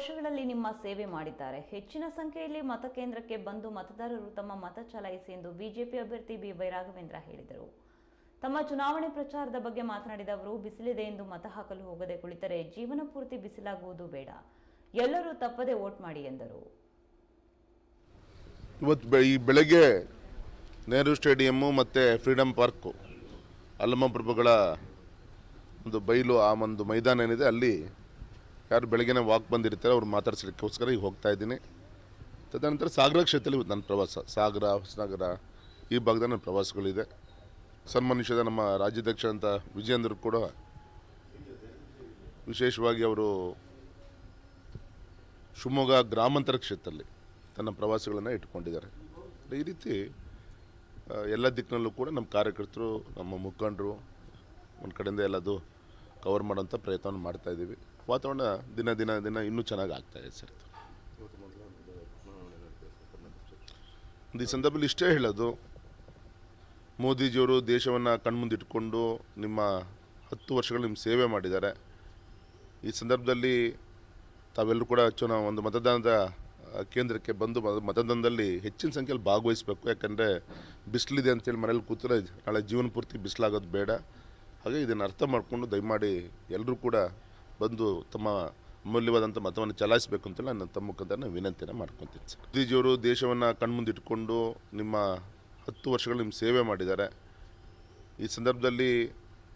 ವರ್ಷಗಳಲ್ಲಿ ನಿಮ್ಮ ಸೇವೆ ಮಾಡಿದ್ದಾರೆ. ಹೆಚ್ಚಿನ ಸಂಖ್ಯೆಯಲ್ಲಿ ಮತಕೇಂದ್ರಕ್ಕೆ ಬಂದು ಮತದಾರರು ತಮ್ಮ ಮತ ಚಲಾಯಿಸಿ ಎಂದು ಬಿಜೆಪಿ ಅಭ್ಯರ್ಥಿ ಬಿ. ವೈರಾಘವೇಂದ್ರ ಹೇಳಿದರು. ತಮ್ಮ ಚುನಾವಣೆ ಪ್ರಚಾರದ ಬಗ್ಗೆ ಮಾತನಾಡಿದ ಅವರು, ಬಿಸಿಲಿದೆ ಎಂದು ಮತ ಹಾಕಲು ಹೋಗದೆ ಕುಳಿತರೆ ಜೀವನ ಪೂರ್ತಿ ಬಿಸಿಲಾಗುವುದು ಬೇಡ. ಎಲ್ಲರೂ ತಪ್ಪದೆ ವೋಟ್ ಮಾಡಿ ಎಂದರು. ಇವತ್ತು ಈ ಬೆಳಗ್ಗೆ ನೆಹರು ಸ್ಟೇಡಿಯಮ್ಮು ಮತ್ತು ಫ್ರೀಡಮ್ ಪಾರ್ಕು ಅಲ್ಲಮ್ಮ ಪ್ರಭುಗಳ ಒಂದು ಬಯಲು ಆ ಒಂದು ಮೈದಾನ ಏನಿದೆ, ಅಲ್ಲಿ ಯಾರು ಬೆಳಗ್ಗೆ ವಾಕ್ ಬಂದಿರ್ತಾರೆ, ಅವ್ರು ಮಾತಾಡ್ಸಲಿಕ್ಕೋಸ್ಕರ ಈಗ ಹೋಗ್ತಾ ಇದ್ದೀನಿ. ತದನಂತರ ಸಾಗರ ಕ್ಷೇತ್ರದಲ್ಲಿ ನನ್ನ ಪ್ರವಾಸ, ಸಾಗರ, ಹೊಸನಗರ, ಈ ಭಾಗದಲ್ಲಿ ನನ್ನ ಪ್ರವಾಸಗಳಿದೆ. ಸನ್ಮಾನಿಸಿದ ನಮ್ಮ ರಾಜ್ಯಾಧ್ಯಕ್ಷ ಅಂತ ವಿಜಯೇಂದ್ರ ಕೂಡ ವಿಶೇಷವಾಗಿ ಅವರು ಶಿವಮೊಗ್ಗ ಗ್ರಾಮಾಂತರ ಕ್ಷೇತ್ರದಲ್ಲಿ ತನ್ನ ಪ್ರವಾಸಗಳನ್ನು ಇಟ್ಕೊಂಡಿದ್ದಾರೆ ಈ ರೀತಿ ಎಲ್ಲ ದಿಕ್ಕಿನಲ್ಲೂ ಕೂಡ ನಮ್ಮ ಕಾರ್ಯಕರ್ತರು, ನಮ್ಮ ಮುಖಂಡರು, ಒಂದು ಕಡೆಯಿಂದ ಎಲ್ಲದು ಕವರ್ ಮಾಡೋಂಥ ಪ್ರಯತ್ನವನ್ನು ಮಾಡ್ತಾ ಇದ್ದೀವಿ. ವಾತಾವರಣ ದಿನ ದಿನ ದಿನ ಇನ್ನೂ ಚೆನ್ನಾಗಿ ಆಗ್ತಾ ಇದೆ ಸರ್. ಈ ಸಂದರ್ಭದಲ್ಲಿ ಇಷ್ಟೇ ಹೇಳೋದು, ಮೋದಿಜಿಯವರು ದೇಶವನ್ನು ಕಣ್ಮುಂದಿಟ್ಕೊಂಡು ನಿಮ್ಮ ಹತ್ತು ವರ್ಷಗಳು ನಿಮ್ಮ ಸೇವೆ ಮಾಡಿದ್ದಾರೆ. ಈ ಸಂದರ್ಭದಲ್ಲಿ ತಾವೆಲ್ಲರೂ ಕೂಡ ಚುನಾ ಒಂದು ಮತದಾನದ ಕೇಂದ್ರಕ್ಕೆ ಬಂದು ಮತದಾನದಲ್ಲಿ ಹೆಚ್ಚಿನ ಸಂಖ್ಯೆಯಲ್ಲಿ ಭಾಗವಹಿಸಬೇಕು. ಯಾಕಂದರೆ ಬಿಸಿಲಿದೆ ಅಂತೇಳಿ ಮನೇಲಿ ಕೂತರೆ ನಾಳೆ ಜೀವನ ಪೂರ್ತಿ ಬಿಸಿಲಾಗೋದು ಬೇಡ. ಹಾಗೆ ಇದನ್ನು ಅರ್ಥ ಮಾಡಿಕೊಂಡು ದಯಮಾಡಿ ಎಲ್ಲರೂ ಕೂಡ ಬಂದು ತಮ್ಮ ಅಮೂಲ್ಯವಾದಂಥ ಮತವನ್ನು ಚಲಾಯಿಸಬೇಕು ಅಂತ ನನ್ನ ತಮ್ಮ ಮುಖಾಂತರ ನಾನು ವಿನಂತಿಯನ್ನು ಮಾಡ್ಕೊತೀನಿ ಸರ್. ಮೋದಿಜಿಯವರು ದೇಶವನ್ನು ಕಣ್ಮುಂದಿಟ್ಕೊಂಡು ನಿಮ್ಮ ಹತ್ತು ವರ್ಷಗಳು ನಿಮ್ಮ ಸೇವೆ ಮಾಡಿದ್ದಾರೆ. ಈ ಸಂದರ್ಭದಲ್ಲಿ